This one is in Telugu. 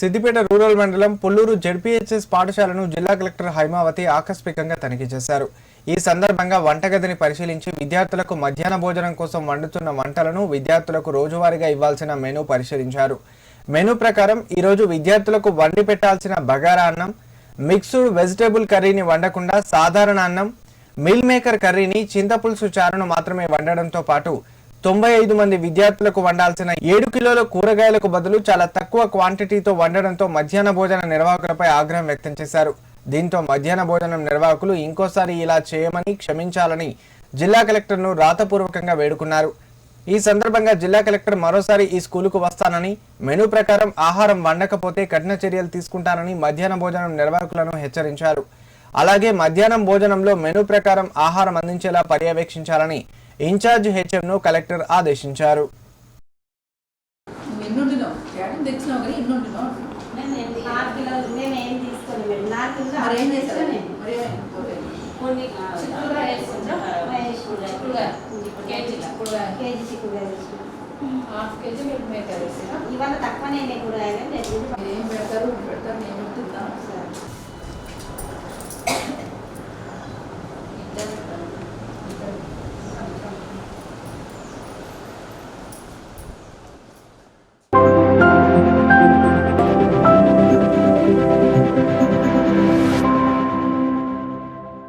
సిద్దిపేట రూరల్ మండలం పుల్లూరు జెడ్పీహెచ్ఎస్ పాఠశాలను జిల్లా కలెక్టర్ హైమావతి ఆకస్మికంగా తనిఖీ చేశారు. ఈ సందర్భంగా వంటగదిని పరిశీలించి విద్యార్థులకు మధ్యాహ్న భోజనం కోసం వండుతున్న వంటలను విద్యార్థులకు రోజువారీగా ఇవ్వాల్సిన మెనూ పరిశీలించారు. మెనూ ప్రకారం ఈరోజు విద్యార్థులకు వండి పెట్టాల్సిన బగారా అన్నం మిక్స్డ్ వెజిటేబుల్ కర్రీని వండకుండా సాధారణ అన్నం మిల్ మేకర్ కర్రీని చింతపులుసు చారును మాత్రమే వండడంతో పాటు తొంభై ఐదు మంది విద్యార్థులకు వండాల్సిన ఏడు కిలోల కూరగాయలకు బదులు చాలా తక్కువ క్వాంటిటీతో వండడంతో మధ్యాహ్న భోజన నిర్వాహకులపై ఆగ్రహం వ్యక్తం చేశారు. దీంతో మధ్యాహ్న భోజనం నిర్వాహకులు ఇంకోసారి ఇలా చేయమని క్షమించాలని జిల్లా కలెక్టర్ను రాతపూర్వకంగా వేడుకున్నారు. ఈ సందర్భంగా జిల్లా కలెక్టర్ మరోసారి ఈ స్కూలుకు వస్తానని మెనూ ప్రకారం ఆహారం వండకపోతే కఠిన చర్యలు తీసుకుంటానని మధ్యాహ్న భోజనం నిర్వాహకులను హెచ్చరించారు. అలాగే మధ్యాహ్నం భోజనంలో మెనూ ప్రకారం ఆహారం అందించేలా పర్యవేక్షించాలని ఇన్ఛార్జ్ హెచ్ఎంను కలెక్టర్ ఆదేశించారు? కూరగాయలు. ఇవాళ తక్కువనే కూరగాయలు రేపు మీరు ఏం పెడతారు?